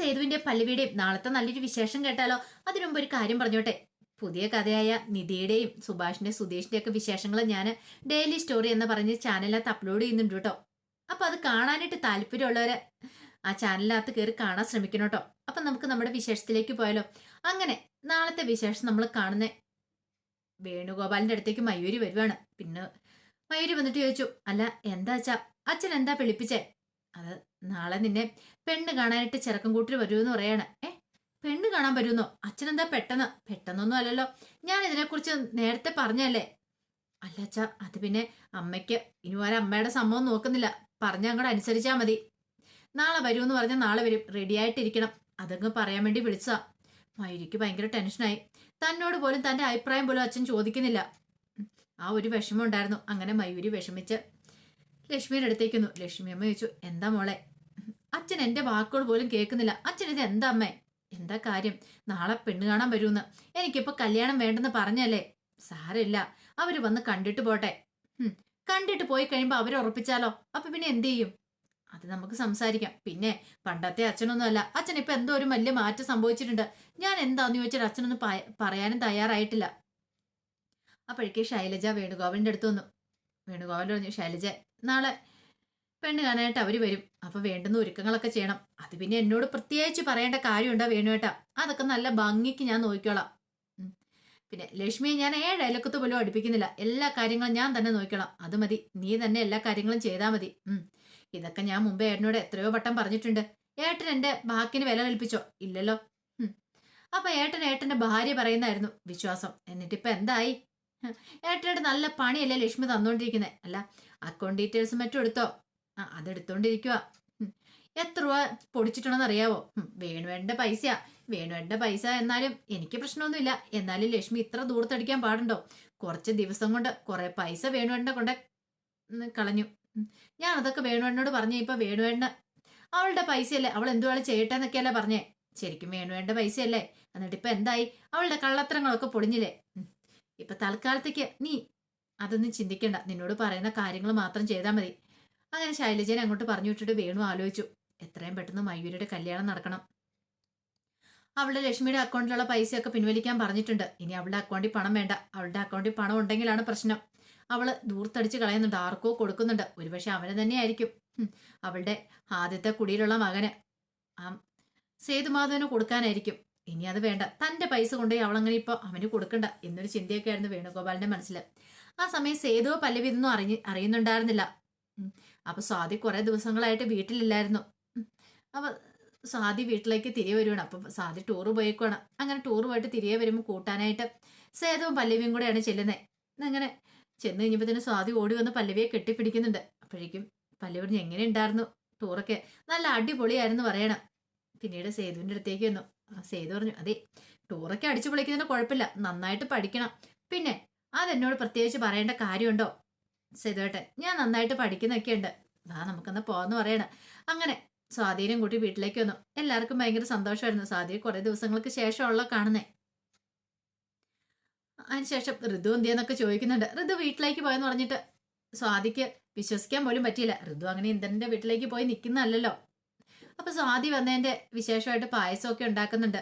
സേതുവിന്റെ പല്ലവിയുടെയും നാളത്തെ നല്ലൊരു വിശേഷം കേട്ടാലോ? അതിനുമുമ്പ് ഒരു കാര്യം പറഞ്ഞോട്ടെ. പുതിയ കഥയായ നിധിയുടെയും സുഭാഷിന്റെ സുധീഷിന്റെ ഒക്കെ വിശേഷങ്ങൾ ഞാൻ ഡെയിലി സ്റ്റോറി എന്ന് പറഞ്ഞ് ചാനലിനകത്ത് അപ്ലോഡ് ചെയ്യുന്നുണ്ട് കേട്ടോ. അപ്പൊ അത് കാണാനായിട്ട് താല്പര്യമുള്ളവര് ആ ചാനലിനകത്ത് കയറി കാണാൻ ശ്രമിക്കണം കേട്ടോ. അപ്പൊ നമുക്ക് നമ്മുടെ വിശേഷത്തിലേക്ക് പോയാലോ. അങ്ങനെ നാളത്തെ വിശേഷം നമ്മൾ കാണുന്നേ. വേണുഗോപാലിന്റെ അടുത്തേക്ക് മയൂരി വരുവാണ്. പിന്നെ മയൂരി വന്നിട്ട് ചോദിച്ചു അല്ല എന്താ അച്ഛാ? അച്ഛൻ എന്താ വിളിപ്പിച്ചേ അത് നാളെ നിന്നെ പെണ്ണ് കാണാനായിട്ട് ചെറുക്കം കൂട്ടിൽ വരുമെന്ന് പറയാണ്. ഏ? പെണ്ണ് കാണാൻ വരുമെന്നോ അച്ഛനെന്താ പെട്ടെന്ന്? പെട്ടെന്നൊന്നും അല്ലല്ലോ. ഞാൻ ഇതിനെക്കുറിച്ച് നേരത്തെ പറഞ്ഞല്ലേ അല്ല അച്ഛ അത് പിന്നെ അമ്മയ്ക്ക് ഇനി വരെ അമ്മയുടെ സംഭവം നോക്കുന്നില്ല. പറഞ്ഞ അങ്ങോട്ട് അനുസരിച്ചാ മതി. നാളെ വരുമെന്ന് പറഞ്ഞാൽ നാളെ വരും. റെഡി ആയിട്ടിരിക്കണം. അതങ്ങ് പറയാൻ വേണ്ടി വിളിച്ചതാ. മയൂരിക്ക് ഭയങ്കര ടെൻഷനായി തന്നോട് പോലും തന്റെ അഭിപ്രായം പോലും അച്ഛൻ ചോദിക്കുന്നില്ല. ആ ഒരു വിഷമം ഉണ്ടായിരുന്നു. അങ്ങനെ മയൂരി വിഷമിച്ച് ലക്ഷ്മിയുടെ അടുത്തേക്കുന്നു ലക്ഷ്മി അമ്മ ചോദിച്ചു എന്താ മോളെ? അച്ഛൻ എന്റെ വാക്കുകൾ പോലും കേൾക്കുന്നില്ല. അച്ഛൻ ഇത് എന്താ അമ്മേ? എന്താ കാര്യം? നാളെ പെണ്ണ് കാണാൻ വരുമെന്ന്. എനിക്കിപ്പൊ കല്യാണം വേണ്ടെന്ന് പറഞ്ഞല്ലേ? സാരമില്ല. അവർ വന്ന് കണ്ടിട്ട് പോട്ടെ. കണ്ടിട്ട് പോയി കഴിയുമ്പോ അവരെ ഉറപ്പിച്ചാലോ? അപ്പൊ പിന്നെ എന്ത് ചെയ്യും? അത് നമുക്ക് സംസാരിക്കാം. പിന്നെ പണ്ടത്തെ അച്ഛനൊന്നും അല്ല അച്ഛൻ ഇപ്പൊ എന്തോ ഒരു വലിയ മാറ്റം സംഭവിച്ചിട്ടുണ്ട്. ഞാൻ എന്താന്ന് ചോദിച്ചാൽ അച്ഛനൊന്നും പറയാനും തയ്യാറായിട്ടില്ല. അപ്പോഴേക്ക് ശൈലജ വേണുഗോപാലിന്റെ അടുത്ത് വന്നു. വേണുഗോപാൽ പറഞ്ഞു ശൈലജ നാളെ പെണ്ണ് കാണാനായിട്ട് അവർ വരും. അപ്പൊ വേണ്ടുന്ന ഒരുക്കങ്ങളൊക്കെ ചെയ്യണം. അത് പിന്നെ എന്നോട് പ്രത്യേകിച്ച് പറയേണ്ട കാര്യമുണ്ടോ വേണുവേട്ടാ? അതൊക്കെ നല്ല ഭംഗിക്ക് ഞാൻ നോക്കിക്കോളാം. പിന്നെ ലക്ഷ്മിയെ ഞാൻ ഏഴ് അയലക്കത്ത് പോലും അടുപ്പിക്കുന്നില്ല. എല്ലാ കാര്യങ്ങളും ഞാൻ തന്നെ നോക്കിക്കോളാം. അത് മതി. നീ തന്നെ എല്ലാ കാര്യങ്ങളും ചെയ്താൽ മതി. ഇതൊക്കെ ഞാൻ മുമ്പേ ഏട്ടനോട് എത്രയോ വട്ടം പറഞ്ഞിട്ടുണ്ട്. ഏട്ടൻ എന്റെ ബാക്കിന് വില കൽപ്പിച്ചോ? ഇല്ലല്ലോ. അപ്പൊ ഏട്ടൻ ഏട്ടന്റെ ഭാര്യ പറയുന്നായിരുന്നു വിശ്വാസം. എന്നിട്ടിപ്പോ എന്തായി? ഹ്, ഏട്ടനോട് നല്ല പണിയല്ലേ ലക്ഷ്മി തന്നോണ്ടിരിക്കുന്നത് അല്ല അക്കൗണ്ട് ഡീറ്റെയിൽസും മറ്റും എടുത്തോ? ആ അതെടുത്തോണ്ടിരിക്കുക എത്ര രൂപ പൊടിച്ചിട്ടുണ്ടെന്ന് അറിയാവോ വേണുവേണ്ട പൈസയാ. വേണുവേണ്ട പൈസ എന്നാലും എനിക്ക് പ്രശ്നമൊന്നുമില്ല. എന്നാലും ലക്ഷ്മി ഇത്ര ദൂരത്തടിക്കാൻ പാടുണ്ടോ? കുറച്ച് ദിവസം കൊണ്ട് കുറെ പൈസ വേണുവേണ്ട കൊണ്ട് കളഞ്ഞു. ഞാൻ അതൊക്കെ വേണുവേണ്ണോട് പറഞ്ഞു ഇപ്പൊ വേണുവേണ്ണ അവളുടെ പൈസയല്ലേ? അവൾ എന്തുവാളെ ചെയ്യട്ടെ എന്നൊക്കെയല്ലേ പറഞ്ഞേ. ശരിക്കും വേണുവേണ്ട പൈസയല്ലേ? എന്നിട്ട് ഇപ്പൊ എന്തായി? അവളുടെ കള്ളത്തരങ്ങളൊക്കെ പൊളിഞ്ഞില്ലേ? ഇപ്പൊ തൽക്കാലത്തേക്ക് നീ അതൊന്നും ചിന്തിക്കണ്ട. നിന്നോട് പറയുന്ന കാര്യങ്ങൾ മാത്രം ചെയ്താൽ മതി. അങ്ങനെ ശൈലജനെ അങ്ങോട്ട് പറഞ്ഞു വിട്ടിട്ട് വേണു ആലോചിച്ചു. എത്രയും പെട്ടെന്ന് മയൂരിയുടെ കല്യാണം നടക്കണം. അവളുടെ ലക്ഷ്മിയുടെ അക്കൗണ്ടിലുള്ള പൈസയൊക്കെ പിൻവലിക്കാൻ പറഞ്ഞിട്ടുണ്ട്. ഇനി അവളുടെ അക്കൗണ്ടിൽ പണം വേണ്ട. അവളുടെ അക്കൗണ്ടിൽ പണം ഉണ്ടെങ്കിലാണ് പ്രശ്നം. അവൾ ദൂർത്തടിച്ച് കളയുന്നുണ്ട്. ആർക്കോ കൊടുക്കുന്നുണ്ട്. ഒരുപക്ഷെ അവനെ തന്നെയായിരിക്കും. അവളുടെ ആദ്യത്തെ കുടിയിലുള്ള മകന് ആ സേതുമാധവന് കൊടുക്കാനായിരിക്കും. ഇനി അത് വേണ്ട. തന്റെ പൈസ കൊണ്ടുപോയി അവളങ്ങനെ ഇപ്പൊ അവന് കൊടുക്കണ്ട എന്നൊരു ചിന്തയൊക്കെ ആയിരുന്നു വേണുഗോപാലിന്റെ മനസ്സിൽ ആ സമയം സേതുവോ പല്ലവി ഇതൊന്നും അറിഞ്ഞ് അറിയുന്നുണ്ടായിരുന്നില്ല. അപ്പൊ സ്വാതി കുറെ ദിവസങ്ങളായിട്ട് വീട്ടിലില്ലായിരുന്നു. അപ്പൊ സ്വാതി വീട്ടിലേക്ക് തിരികെ വരുവാണ്. അപ്പൊ സ്വാതി ടൂറ് പോയേക്കുവാണ്. അങ്ങനെ ടൂർ പോയിട്ട് തിരികെ വരുമ്പോൾ കൂട്ടാനായിട്ട് സേതുവും പല്ലവിയും കൂടെയാണ് ചെല്ലുന്നത് അങ്ങനെ ചെന്ന് കഴിഞ്ഞപ്പോൾ തന്നെ സ്വാതി ഓടി വന്ന് പല്ലവിയെ കെട്ടിപ്പിടിക്കുന്നുണ്ട്. അപ്പോഴേക്കും പല്ലവി എങ്ങനെ ഉണ്ടായിരുന്നു ടൂറൊക്കെ നല്ല അടിപൊളിയായിരുന്നു പറയണം. പിന്നീട് സേതുവിന്റെ അടുത്തേക്ക് വന്നു സേതു പറഞ്ഞു അതെ ടൂറൊക്കെ അടിച്ചു പൊളിക്കുന്നതിന് കുഴപ്പമില്ല നന്നായിട്ട് പഠിക്കണം. പിന്നെ അതെന്നോട് പ്രത്യേകിച്ച് പറയേണ്ട കാര്യമുണ്ടോ? സേതുവേട്ടൻ ഞാൻ നന്നായിട്ട് പഠിക്കുന്നൊക്കെ ഉണ്ട് വാ നമുക്കെന്നാ പോകാന്ന് പറയണം. അങ്ങനെ സ്വാധീനം കൂട്ടി വീട്ടിലേക്ക് വന്നു. എല്ലാവർക്കും ഭയങ്കര സന്തോഷമായിരുന്നു സ്വാധീനം കുറെ ദിവസങ്ങൾക്ക് ശേഷമുള്ള കാണുന്നേ. അതിനുശേഷം ഋതു എന്തിയെന്നൊക്കെ ചോദിക്കുന്നുണ്ട്. ഋതു വീട്ടിലേക്ക് പോയെന്ന് പറഞ്ഞിട്ട് സ്വാതിക്ക് വിശ്വസിക്കാൻ പോലും പറ്റിയില്ല. ഋതു അങ്ങനെ ഇന്ദ്രന്റെ വീട്ടിലേക്ക് പോയി നിൽക്കുന്നതല്ലല്ലോ അപ്പൊ സ്വാതി വന്നതിന്റെ വിശേഷമായിട്ട് പായസമൊക്കെ ഉണ്ടാക്കുന്നുണ്ട്.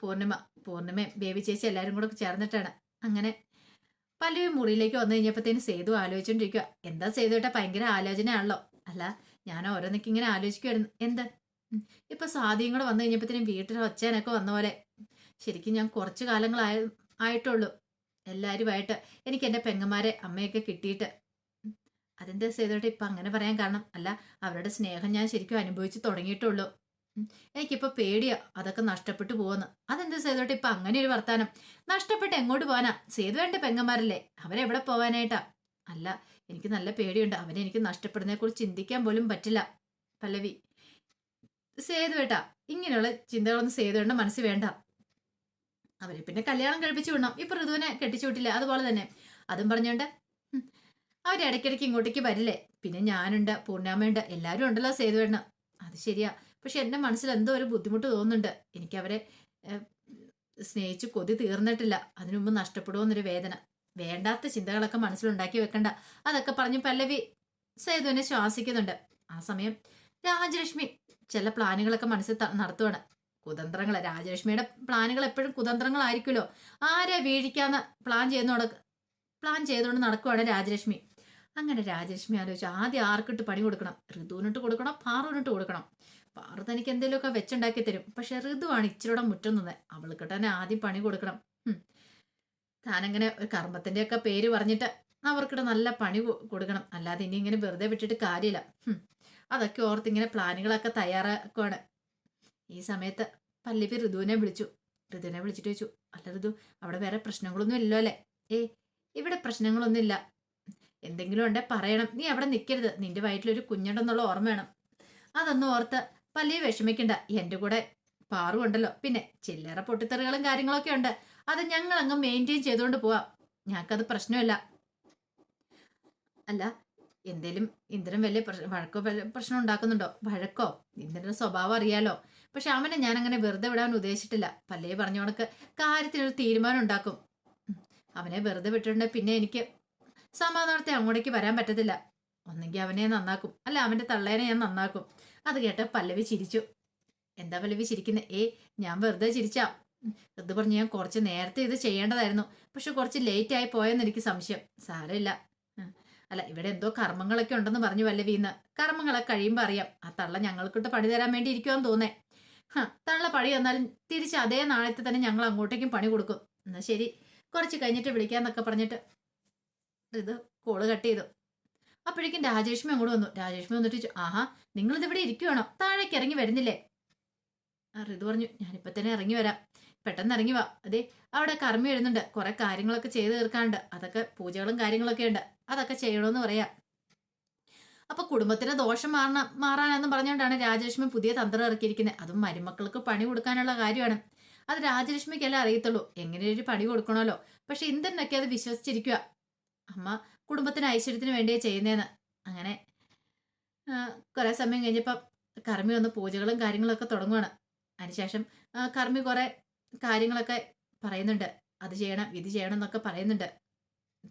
പൂർണിമ പൂർണിമയും ബേബി ചേച്ചി എല്ലാവരും കൂടെ ചേർന്നിട്ടാണ്. അങ്ങനെ പല്ലവി മുറിയിലേക്ക് വന്നു കഴിഞ്ഞപ്പോഴത്തേന് സേതു ആലോചിച്ചോണ്ടിരിക്കുക എന്താ സേതു ഏട്ടാ ഭയങ്കര ആലോചനയാണല്ലോ. അല്ല ഞാൻ ഓരോന്നൊക്കെ ഇങ്ങനെ ആലോചിക്കുമായിരുന്നു എന്ത്. ഇപ്പൊ സ്വാതിയും കൂടെ വന്നു കഴിഞ്ഞപ്പോഴത്തേനും വീട്ടിൽ ഒച്ചേനൊക്കെ വന്ന പോലെ ശരിക്കും ഞാൻ കുറച്ചു കാലങ്ങളായ ആയിട്ടുള്ളൂ. എല്ലാവരുമായിട്ട് എനിക്ക് എന്റെ പെങ്ങന്മാരെ അമ്മയൊക്കെ കിട്ടിയിട്ട്. അതെന്താ സേതോട്ടെ ഇപ്പം അങ്ങനെ പറയാൻ കാരണം അല്ല അവരുടെ സ്നേഹം ഞാൻ ശരിക്കും അനുഭവിച്ച് തുടങ്ങിയിട്ടുള്ളൂ. എനിക്കിപ്പോൾ പേടിയാ അതൊക്കെ നഷ്ടപ്പെട്ടു പോകുന്നു അതെന്താ സേതോട്ടെ ഇപ്പം അങ്ങനെ ഒരു വർത്താനം? നഷ്ടപ്പെട്ട് എങ്ങോട്ട് പോകാനാ സേതു വേണ്ട പെങ്ങന്മാരല്ലേ അവരെവിടെ പോകാനായിട്ടാ അല്ല എനിക്ക് നല്ല പേടിയുണ്ട്. അവനെ എനിക്ക് നഷ്ടപ്പെടുന്നതിനെ കുറിച്ച് ചിന്തിക്കാൻ പോലും പറ്റില്ല പല്ലവി. സേതു വേട്ടാ ഇങ്ങനെയുള്ള ചിന്തകളൊന്നും സേതുവേണ്ട മനസ്സ് വേണ്ട. അവരെ പിന്നെ കല്യാണം കഴിപ്പിച്ചു വിടണം. ഇപ്പൊ ഋതുവിനെ കെട്ടിച്ചു വിട്ടില്ല അതുപോലെ തന്നെ. അതും പറഞ്ഞോണ്ട് ഉം, അവർ ഇടയ്ക്കിടയ്ക്ക് ഇങ്ങോട്ടേക്ക് വരില്ലേ? പിന്നെ ഞാനുണ്ട് പൂർണാമയുണ്ട് എല്ലാവരും ഉണ്ടല്ലോ സേതു വേണം അത് ശരിയാ. പക്ഷെ എന്റെ മനസ്സിൽ എന്തോ ഒരു ബുദ്ധിമുട്ട് തോന്നുന്നുണ്ട്. എനിക്ക് അവരെ സ്നേഹിച്ച് കൊതി തീർന്നിട്ടില്ല. അതിനുമുമ്പ് മുമ്പ് നഷ്ടപ്പെടുമോന്നൊരു വേദന. വേണ്ടാത്ത ചിന്തകളൊക്കെ മനസ്സിലുണ്ടാക്കി വെക്കണ്ട. അതൊക്കെ പറഞ്ഞ് പല്ലവി സേതുവിനെ ശ്വാസിക്കുന്നുണ്ട്. ആ സമയം രാജലക്ഷ്മി ചില പ്ലാനുകളൊക്കെ മനസ്സിൽ നടത്തുവാണ്. കുതന്ത്രങ്ങൾ രാജലക്ഷ്മിയുടെ പ്ലാനുകൾ എപ്പോഴും കുതന്ത്രങ്ങളായിരിക്കുമല്ലോ. ആരെ വീഴിക്കാന്ന് പ്ലാൻ ചെയ്യുന്നോട് പ്ലാൻ ചെയ്തുകൊണ്ട് നടക്കുവാണ് രാജലക്ഷ്മി. അങ്ങനെ രാജലക്ഷ്മി ആലോചിച്ചു ആദ്യം ആർക്കിട്ട് പണി കൊടുക്കണം. ഋതുവിനിട്ട് കൊടുക്കണം പാറുവിനിട്ട് കൊടുക്കണം. പാറു തനിക്ക് എന്തെങ്കിലുമൊക്കെ വെച്ചുണ്ടാക്കി തരും. പക്ഷെ ഋതുവാണ് ഇച്ചിരൂടെ മുറ്റം നിന്നത് അവൾക്ക് തന്നെ ആദ്യം പണി കൊടുക്കണം. താനങ്ങനെ ഒരു കർമ്മത്തിന്റെ ഒക്കെ പേര് പറഞ്ഞിട്ട് അവർക്കിട്ട് നല്ല പണി കൊടുക്കണം. അല്ലാതെ ഇനി ഇങ്ങനെ വെറുതെ വിട്ടിട്ട് കാര്യമില്ല. അതൊക്കെ ഓർത്ത് ഇങ്ങനെ പ്ലാനുകളൊക്കെ തയ്യാറാക്കുവാണ്. ഈ സമയത്ത് പല്ലവി ഋതുവിനെ വിളിച്ചു. ഋതുവിനെ വിളിച്ചിട്ട് ചോദിച്ചു അല്ല ഋതു അവിടെ വേറെ പ്രശ്നങ്ങളൊന്നും ഇല്ലല്ലേ? ഏയ് ഇവിടെ പ്രശ്നങ്ങളൊന്നും ഇല്ല എന്തെങ്കിലും ഉണ്ടെ പറയണം. നീ അവിടെ നിൽക്കരുത് നിന്റെ വയറ്റിലൊരു കുഞ്ഞുണ്ടെന്നുള്ള ഓർമ്മ വേണം. അതൊന്നും ഓർത്ത് പല്ലിയെ വിഷമിക്കണ്ട. എന്റെ കൂടെ പാറുണ്ടല്ലോ. പിന്നെ ചില്ലറ പൊട്ടിത്തെറികളും കാര്യങ്ങളൊക്കെ ഉണ്ട്. അത് ഞങ്ങൾ അങ്ങ് മെയിന്റെയിൻ ചെയ്തുകൊണ്ട് പോവാം. ഞങ്ങൾക്കത് പ്രശ്നമില്ല. അല്ല എന്തേലും ഇന്ദ്രൻ വലിയ പ്രശ്ന- വഴക്കോ പ്രശ്നം ഉണ്ടാക്കുന്നുണ്ടോ? വഴക്കോ? ഇന്ദ്രന്റെ സ്വഭാവം അറിയാലോ? പക്ഷെ അവനെ ഞാൻ അങ്ങനെ വെറുതെ വിടാൻ ഉദ്ദേശിച്ചിട്ടില്ല. പല്ലേ പറഞ്ഞ കണക്ക് കാര്യത്തിനൊരു തീരുമാനം ഉണ്ടാക്കും. അവനെ വെറുതെ വിട്ടിട്ടുണ്ടെങ്കിൽ പിന്നെ എനിക്ക് സമാധാനത്തെ അങ്ങോട്ടേക്ക് വരാൻ പറ്റത്തില്ല. ഒന്നെങ്കിൽ അവനെ നന്നാക്കും. അല്ല അവന്റെ തള്ളേനെ ഞാൻ നന്നാക്കും. അത് കേട്ട പല്ലവി ചിരിച്ചു. എന്താ പല്ലവി ചിരിക്കുന്നത് ഏ ഞാൻ വെറുതെ ചിരിച്ചാ. ഇത് പറഞ്ഞ് ഞാൻ കുറച്ച് നേരത്തെ ഇത് ചെയ്യേണ്ടതായിരുന്നു. പക്ഷെ കുറച്ച് ലേറ്റ് ആയി പോയെന്ന് എനിക്ക് സംശയം. സാരമില്ല. അല്ല ഇവിടെ എന്തോ കർമ്മങ്ങളൊക്കെ ഉണ്ടെന്ന് പറഞ്ഞു പല്ലവി ഇന്ന്. കർമ്മങ്ങളൊക്കെ കഴിയുമ്പോൾ അറിയാം. ആ തള്ള ഞങ്ങൾക്കിട്ട് പണി തരാൻ വേണ്ടി ഇരിക്കുവാന്ന് തോന്നേ. ഹ, തള്ള പണി തന്നാലും തിരിച്ച് അതേ നാളത്തെ തന്നെ ഞങ്ങൾ അങ്ങോട്ടേക്കും പണി കൊടുക്കും. എന്നാ ശരി. കുറച്ച് കഴിഞ്ഞിട്ട് വിളിക്കാന്നൊക്കെ പറഞ്ഞിട്ട് ഇത് കോൾ കട്ട് ചെയ്തു. അപ്പോഴേക്കും രാജേഷ്മി അങ്ങോട്ട് വന്നു. രാജേഷ്മി വന്നിട്ട് ചോദിച്ചു ആഹാ നിങ്ങളിത് ഇവിടെ ഇരിക്കുവാണോ? താഴേക്ക് ഇറങ്ങി വരുന്നില്ലേ? ഋതു പറഞ്ഞു ഞാനിപ്പോ തന്നെ ഇറങ്ങി വരാം. പെട്ടെന്ന് ഇറങ്ങി വാ. അതെ അവിടെ കർമ്മി വരുന്നുണ്ട്. കുറെ കാര്യങ്ങളൊക്കെ ചെയ്ത് തീർക്കാണ്ട് അതൊക്കെ പൂജകളും കാര്യങ്ങളൊക്കെ ഉണ്ട്. അതൊക്കെ ചെയ്യണമെന്ന് പറയാം. അപ്പൊ കുടുംബത്തിന് ദോഷം മാറണം മാറാനെന്ന് പറഞ്ഞുകൊണ്ടാണ് രാജലക്ഷ്മി പുതിയ തന്ത്രം ഇറക്കിയിരിക്കുന്നത് അതും മരുമക്കൾക്ക് പണി കൊടുക്കാനുള്ള കാര്യമാണ്. അത് രാജലക്ഷ്മിക്കല്ലേ അറിയത്തുള്ളൂ. എങ്ങനെ ഒരു പണി കൊടുക്കണമല്ലോ. പക്ഷെ ഇന്ദ്രനൊക്കെ അത് വിശ്വസിച്ചിരിക്കുക അമ്മ കുടുംബത്തിന് ഐശ്വര്യത്തിന് വേണ്ടിയേ ചെയ്യുന്നതെന്ന് അങ്ങനെ കുറെ സമയം കഴിഞ്ഞപ്പം കർമ്മി വന്ന് പൂജകളും കാര്യങ്ങളൊക്കെ തുടങ്ങുവാണ്. അതിനുശേഷം കർമ്മി കുറെ കാര്യങ്ങളൊക്കെ പറയുന്നുണ്ട്. അത് ചെയ്യണം ഇത് ചെയ്യണം എന്നൊക്കെ പറയുന്നുണ്ട്.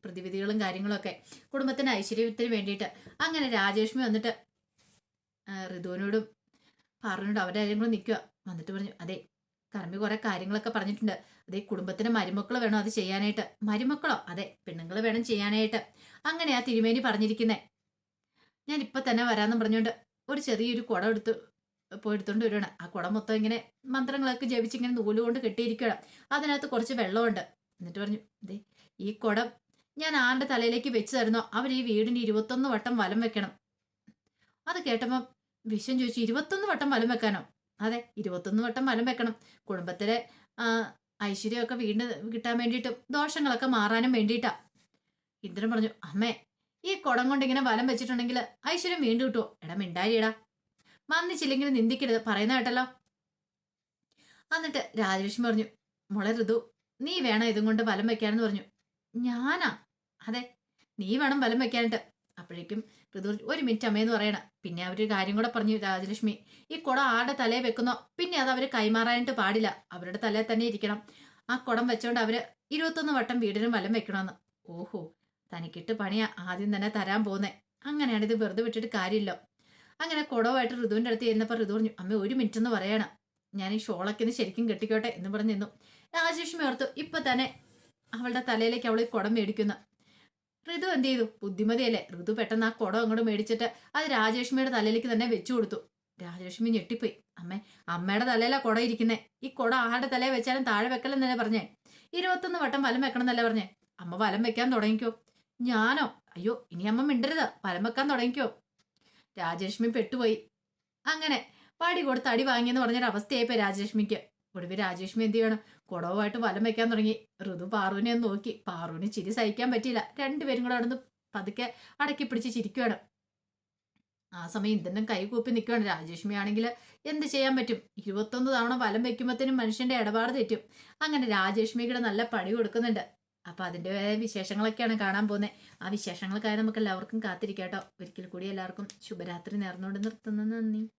പ്രതിവിധികളും കാര്യങ്ങളൊക്കെ കുടുംബത്തിന് ഐശ്വര്യത്തിന് വേണ്ടിയിട്ട്. അങ്ങനെ രാജേഷ്മി വന്നിട്ട് ഋതുവിനോടും പറഞ്ഞിട്ട് അവരുടെ കാര്യം കൂടെ നിൽക്കുക വന്നിട്ട് പറഞ്ഞു അതെ കർമ്മി കുറെ കാര്യങ്ങളൊക്കെ പറഞ്ഞിട്ടുണ്ട്. അതെ കുടുംബത്തിന് മരുമക്കൾ വേണം അത് ചെയ്യാനായിട്ട്. മരുമക്കളോ? അതെ പെണ്ണുങ്ങൾ വേണം ചെയ്യാനായിട്ട്. അങ്ങനെയാ തിരുമേനി പറഞ്ഞിരിക്കുന്നേ. ഞാൻ ഇപ്പൊ തന്നെ വരാന്ന് പറഞ്ഞുകൊണ്ട് ഒരു ചെറിയൊരു കുടം എടുത്ത് പോയി എടുത്തോണ്ട് വരുവാണ്. ആ കുടം മൊത്തം ഇങ്ങനെ മന്ത്രങ്ങളൊക്കെ ജപിച്ച് ഇങ്ങനെ നൂൽ കൊണ്ട് കെട്ടിയിരിക്കുകയാണ്. അതിനകത്ത് കുറച്ച് വെള്ളമുണ്ട്. എന്നിട്ട് പറഞ്ഞു ദേ ഈ കുടം ഞാൻ ആരുടെ തലയിലേക്ക് വെച്ച് തരുന്നോ അവർ ഈ വീടിന് ഇരുപത്തൊന്ന് വട്ടം വലം വെക്കണം. അത് കേട്ടപ്പോൾ വിശ്വം ചോദിച്ചു ഇരുപത്തൊന്ന് വട്ടം വലം വെക്കാനോ? അതെ ഇരുപത്തൊന്ന് വട്ടം മലം വെക്കണം. കുടുംബത്തിലെ ഐശ്വര്യമൊക്കെ വീണ്ടും കിട്ടാൻ വേണ്ടിയിട്ടും ദോഷങ്ങളൊക്കെ മാറാനും വേണ്ടിയിട്ടാ. ഇന്ദ്രൻ പറഞ്ഞു അമ്മേ ഈ കുടം കൊണ്ട് ഇങ്ങനെ വലം വെച്ചിട്ടുണ്ടെങ്കിൽ ഐശ്വര്യം വീണ്ടും കിട്ടുമോ എടാ മിണ്ടാരിയടാ. വന്നിച്ചില്ലെങ്കിൽ നിന്ദിക്കരുത് പറയുന്ന കേട്ടല്ലോ. എന്നിട്ട് രാജലക്ഷ്മി പറഞ്ഞു മുളെ ഋതു നീ വേണം ഇതും കൊണ്ട് വലം വെക്കാനെന്ന് പറഞ്ഞു. ഞാനാ? അതെ നീ വേണം വലം വെക്കാനായിട്ട്. അപ്പോഴേക്കും ഋതു ഒരു മിനിറ്റ് അമ്മയെന്ന് പറയണ. പിന്നെ അവർ കാര്യം കൂടെ പറഞ്ഞു രാജലക്ഷ്മി. ഈ കുടം ആടെ തലയിൽ വെക്കുന്നോ? പിന്നെ അത് അവർ കൈമാറാനായിട്ട് പാടില്ല. അവരുടെ തലയിൽ തന്നെ ഇരിക്കണം. ആ കുടം വെച്ചോണ്ട് അവർ ഇരുപത്തൊന്ന് വട്ടം വീടിനും വലം വെക്കണമെന്ന് ഓഹോ തനിക്കിട്ട് പണിയാ. ആദ്യം തന്നെ തരാൻ പോന്നേ. അങ്ങനെയാണ് ഇത് വെറുതെ വിട്ടിട്ട് കാര്യമില്ല. അങ്ങനെ കുടവുമായിട്ട് ഋതുവിന്റെ അടുത്ത് ചെന്നപ്പോൾ ഋതു പറഞ്ഞു അമ്മ ഒരു മിനിറ്റ് എന്ന് പറയണം. ഞാൻ ഈ ഷോളൊക്കെ ഒന്ന് ശരിക്കും കെട്ടിക്കോട്ടെ എന്ന് പറഞ്ഞു നിന്നു. രാജലക്ഷ്മി ഓർത്തു ഇപ്പൊ തന്നെ അവളുടെ തലയിലേക്ക് അവൾ കുടം മേടിക്കുന്നു. ഋതു എന്ത് ചെയ്തു? ബുദ്ധിമതിയല്ലേ? ഋതു പെട്ടെന്ന് ആ കുടം അങ്ങോട്ട് മേടിച്ചിട്ട് അത് രാജലക്ഷ്മിയുടെ തലയിലേക്ക് തന്നെ വെച്ചു കൊടുത്തു. രാജലക്ഷ്മി ഞെട്ടിപ്പോയി. അമ്മേ അമ്മയുടെ തലയിലാ കുട ഇരിക്കുന്നേ. ഈ കുട ആരുടെ തലയെ വെച്ചാലും താഴെ വെക്കലെന്നല്ലേ പറഞ്ഞേ? ഇരുപത്തൊന്ന് വട്ടം വലം വെക്കണം എന്നല്ലേ പറഞ്ഞേ? അമ്മ വലം വെക്കാൻ തുടങ്ങിക്കോ. ഞാനോ? അയ്യോ ഇനി അമ്മ മിണ്ടരുത്. വലം വെക്കാൻ തുടങ്ങിക്കോ. രാജലക്ഷ്മി പെട്ടുപോയി. അങ്ങനെ പാടി കൊടുത്ത് അടി വാങ്ങിയെന്ന് പറഞ്ഞൊരു അവസ്ഥയായിപ്പോ രാജലക്ഷ്മിക്ക്. ഒടുവിൽ രാജേഷ്മി എന്ത് ചെയ്യണം? കുടവുമായിട്ട് വലം വെക്കാൻ തുടങ്ങി. ഋതു പാറുവിനെ നോക്കി. പാറുവിന് ചിരി സഹിക്കാൻ പറ്റിയില്ല. രണ്ടുപേരും കൂടെ അവിടെ പതുക്കെ അടക്കി പിടിച്ച് ചിരിക്കുകയാണ് ആ സമയം ഇന്ദ്രനും കൈ കൂപ്പി നിൽക്കുകയാണ് രാജേഷ്മി ആണെങ്കിൽ എന്ത് ചെയ്യാൻ പറ്റും? ഇരുപത്തൊന്ന് തവണ വലം വെക്കുമ്പോഴത്തേനും മനുഷ്യന്റെ ഇടപാട് തെറ്റും. അങ്ങനെ രാജേഷ്മിയുടെ നല്ല പണി കൊടുക്കുന്നുണ്ട്. അപ്പൊ അതിന്റെ വിശേഷങ്ങളൊക്കെയാണ് കാണാൻ പോകുന്നത് ആ വിശേഷങ്ങൾക്കായി നമുക്ക് എല്ലാവർക്കും കാത്തിരിക്കാട്ടോ. ഒരിക്കൽ കൂടി എല്ലാവർക്കും ശുഭരാത്രി നേർന്നുകൊണ്ട് നിർത്തുന്നു. നന്ദി.